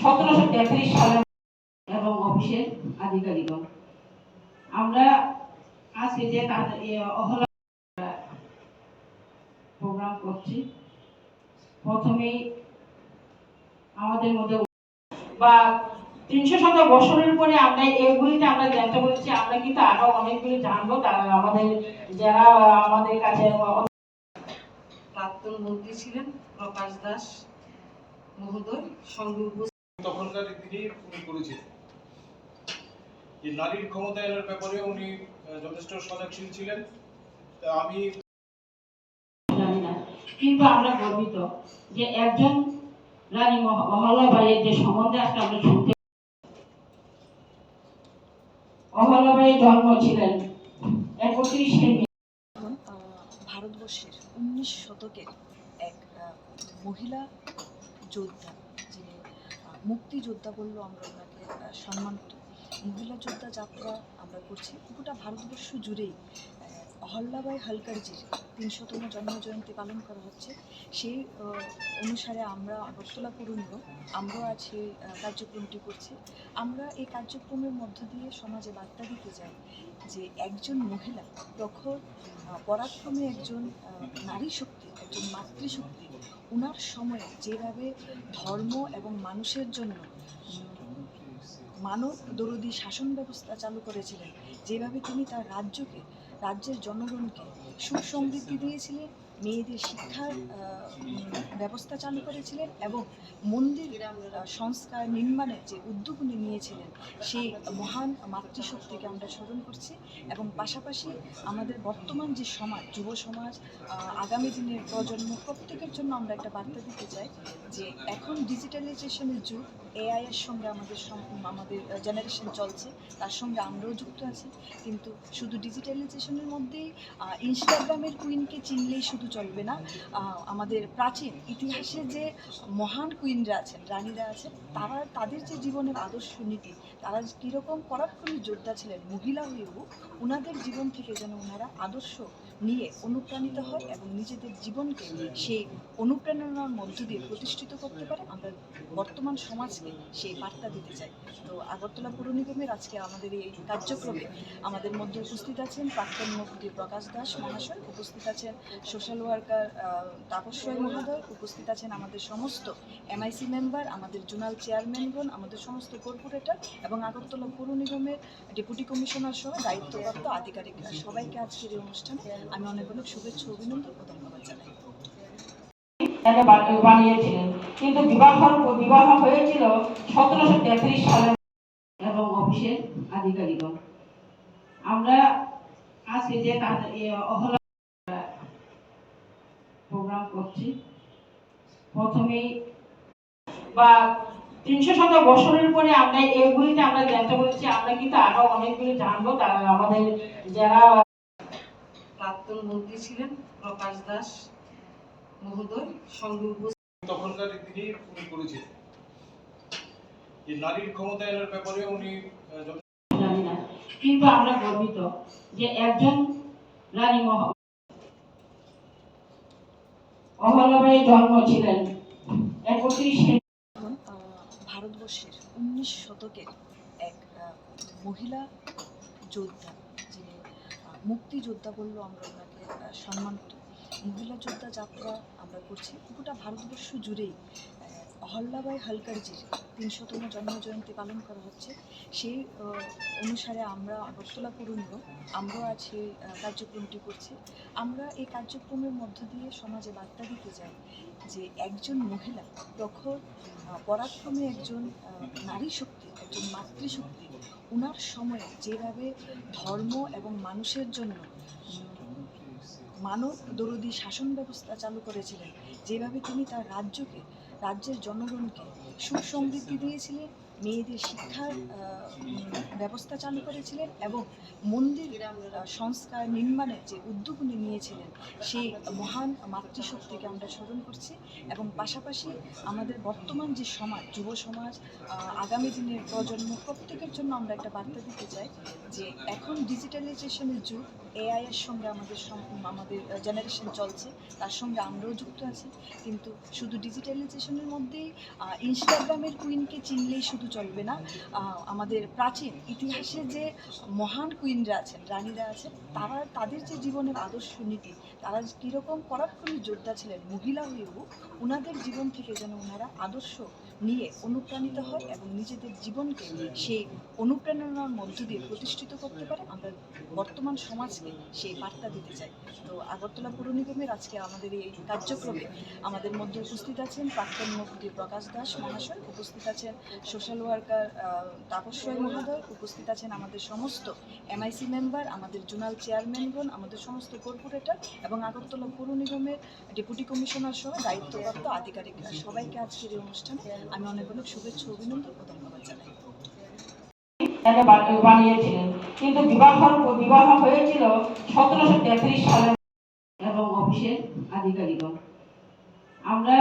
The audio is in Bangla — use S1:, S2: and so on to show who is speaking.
S1: সতেরোশো তেত্রিশ সালে এবং অফিসের আধিকারিকগণ। আমরা আজকে যে অহলা প্রোগ্রাম করছি, প্রথমেই আমাদের মধ্যে বা তিনশো শত বছরের পরে আমরা এগুলিতে আমরা জানতে পেরেছি, আমরা কিন্তু আরও অনেকগুলি জানব তারা আমাদের যারা আমাদের কাছে প্রাক্তন মন্ত্রী ছিলেন প্রকাশ দাস। মহোদয় সঙ্গে উপস্থিত
S2: তখনকার দিনে উনি করেছিলেন যে নারীর ক্ষমতায়নের ব্যাপারে উনি যথেষ্ট সজাগশীল ছিলেন। তা আমি
S1: জানি না। কিন্তু আমরা গর্বিত যে একজন রানী অহল্যাবাইয়ের যে সম্বন্ধে আজকে আমরা শুনতে অহল্যাবাইয়ের জন্ম ছিলেন একত্রিশে মে।
S3: ভারতবর্ষের উনিশ শতকের এক মহিলা যোদ্ধা যিনি মুক্তিযোদ্ধা বললেও আমরা ওনাকে সম্মান করি। মহিলা যোদ্ধা যাত্রা আমরা করছি। গোটা ভারতবর্ষ জুড়েই আহ, অহল্যাবাই হালকারজির তিনশোতম জন্মজয়ন্তী পালন করা হচ্ছে সেই অনুসারে আমরা আগরতলা পৌর নিগম আমরাও আজ সেই কার্যক্রমটি করছি। আমরা এই কার্যক্রমের মধ্য দিয়ে সমাজে বার্তা দিতে চাই যে একজন মহিলা প্রখর পরাক্রমে একজন নারী শক্তি একজন মাতৃশক্তি ওনার সময়ে যেভাবে ধর্ম এবং মানুষের জন্য মানব দরদি শাসন ব্যবস্থা চালু করেছিলেন, যেভাবে তিনি তার রাজ্যকে, রাজ্যের জনগণকে সুখ সমৃদ্ধি দিয়েছিলেন মেয়েদের শিক্ষার ব্যবস্থা চালু করেছিলেন এবং মন্দির সংস্কার নির্মাণের যে উদ্যোগ উনি নিয়েছিলেন, সেই মহান মাতৃশক্তিকে আমরা স্মরণ করছি এবং পাশাপাশি আমাদের বর্তমান যে সমাজ, যুব সমাজ আগামী দিনের প্রজন্ম, প্রত্যেকের জন্য আমরা একটা বার্তা দিতে চাই যে এখন ডিজিটালাইজেশনের যুগ এআই এর সঙ্গে আমাদের আমাদের জেনারেশন চলছে, তার সঙ্গে আমরাও যুক্ত আছি। কিন্তু শুধু ডিজিটালাইজেশনের মধ্যেই ইনস্টাগ্রামের কুইনকে চিনলেই শুধু চলবে না। আমাদের প্রাচীন ইতিহাসে যে মহান কুইনরা আছেন, রানীরা আছেন, তারা, তাদের যে জীবনের আদর্শ নীতি, তারা কীরকম পরাক্রমী যোদ্ধা ছিলেন, মহিলা হয়েও ওনাদের জীবন থেকে যেন ওনারা আদর্শ নিয়ে অনুপ্রাণিত হয় এবং নিজেদের জীবনকে সেই অনুপ্রেরণার মধ্য দিয়ে প্রতিষ্ঠিত করতে পারে, আমরা বর্তমান সমাজকে সেই বার্তা দিতে চাই। তো আগরতলা পৌর নিগমের আজকে আমাদের এই কার্যক্রমে আমাদের মধ্যে উপস্থিত আছেন প্রাক্তন মন্ত্রী প্রকাশ দাস মহাশয়, উপস্থিত আছেন সোশ্যাল ওয়ার্কার তাপস রায় মহোদয়, উপস্থিত আছেন আমাদের সমস্ত এমআইসি মেম্বার আমাদের জোনাল চেয়ারম্যানগণ, আমাদের সমস্ত কর্পোরেটর এবং আগরতলা পৌর নিগমের ডেপুটি কমিশনার সহ দায়িত্বপ্রাপ্ত আধিকারিকরা। সবাইকে আজকের এই অনুষ্ঠানে আমি অনেক অনেক শুভেচ্ছা অভিনন্দন ও ধন্যবাদ জানাই।
S1: কিন্তু বিবাহ বিবাহ হয়েছিল সতেরোশো তেত্রিশ সালে এবং অফিসের আধিকারিকগণ। আমরা আজকে যে প্রোগ্রাম করছি, প্রথমেই বা তিনশো শত বছরের পরে আমরা এগুলিতে আমরা জানতে পেরেছি, আমরা কিন্তু আরও অনেকগুলি জানব, তারা আমাদের যারা প্রাক্তন মন্ত্রী ছিলেন প্রকাশ দাস মহোদয় সঙ্গে উপস্থিত
S2: তখনকার দিনে উনি করেছিলেন। যে নারীর ক্ষমতায়নের ব্যাপারে উনি আহ,
S1: জানি না। কিন্তু আমরা গর্বিত যে একজন রানী মহ অহল্যাবাইয়ের জন্ম ছিলেন। একত্রিশে
S3: ভারতবর্ষের উনিশ শতকের এক মহিলা যোদ্ধা। মুক্তিযোদ্ধা বললেও আমরা ওনাকে সম্মান করি। মহিলা যোদ্ধা যাত্রা আমরা করছি। গোটা ভারতবর্ষ জুড়েই আহ, অহল্যাবাই হালকারজির তিনশোতম জন্মজয়ন্তী পালন করা হচ্ছে। সেই অনুসারে আমরা আগরতলা পৌর নিগম আমরাও আজ সেই কার্যক্রমটি করছি। আমরা এই কার্যক্রমের মধ্য দিয়ে সমাজে বার্তা দিতে চাই যে একজন মহিলা প্রখর পরাক্রমে একজন নারী শক্তি একজন মাতৃশক্তি ওনার সময়ে যেভাবে ধর্ম এবং মানুষের জন্য মানব দরদি শাসন ব্যবস্থা চালু করেছিলেন, যেভাবে তিনি তার রাজ্যকে, রাজ্যের জনগণকে সুখ সমৃদ্ধি দিয়েছিলেন মেয়েদের শিক্ষার ব্যবস্থা চালু করেছিলেন এবং মন্দির সংস্কার নির্মাণের যে উদ্যোগ উনি নিয়েছিলেন, সেই মহান মাতৃশক্তিকে আমরা স্মরণ করছি এবং পাশাপাশি আমাদের বর্তমান যে সমাজ, যুব সমাজ আগামী দিনের প্রজন্ম, প্রত্যেকের জন্য আমরা একটা বার্তা দিতে চাই যে এখন ডিজিটালাইজেশনের যুগ, এআই এর সঙ্গে আমাদের আমাদের জেনারেশন চলছে, তার সঙ্গে আমরাও যুক্ত আছি। কিন্তু শুধু ডিজিটালাইজেশনের মধ্যেই ইনস্টাগ্রামের কুইনকে চিনলেই শুধু চলবে না। আমাদের প্রাচীন ইতিহাসে যে মহান কুইনরা আছেন, রানীরা আছেন, তারা, তাদের যে জীবনের আদর্শ নীতি তারা কীরকম পরাক্রমী যোদ্ধা ছিলেন, মহিলা হয়েও ওনাদের জীবন থেকে যেন ওনারা আদর্শ নিয়ে অনুপ্রাণিত হয় এবং নিজেদের জীবনকে সেই অনুপ্রেরণার মধ্য দিয়ে প্রতিষ্ঠিত করতে পারে, আমরা বর্তমান সমাজকে সেই বার্তা দিতে চাই। তো আগরতলা পৌর নিগমের আজকে আমাদের এই কার্যক্রমে আমাদের মধ্যে উপস্থিত আছেন প্রাক্তন মুক্তি প্রকাশ দাস মহাশয়, উপস্থিত আছেন সোশ্যাল ওয়ার্কার তাপস রায় মহোদয়, উপস্থিত আছেন আমাদের সমস্ত এমআইসি মেম্বার আমাদের জোনাল চেয়ারম্যানগণ, আমাদের সমস্ত কর্পোরেটর এবং আগরতলা পৌর নিগমের ডেপুটি কমিশনার সহ দায়িত্বপ্রাপ্ত আধিকারিকরা সবাইকে আজকের এই অনুষ্ঠানে আমি অনেক অনেক শুভেচ্ছা অভিনন্দন ও ধন্যবাদ জানাই।
S1: কিন্তু বিবাহ বিবাহ হয়েছিল সতেরোশো তেত্রিশ সালে এবং অফিসের আধিকারিক আমরা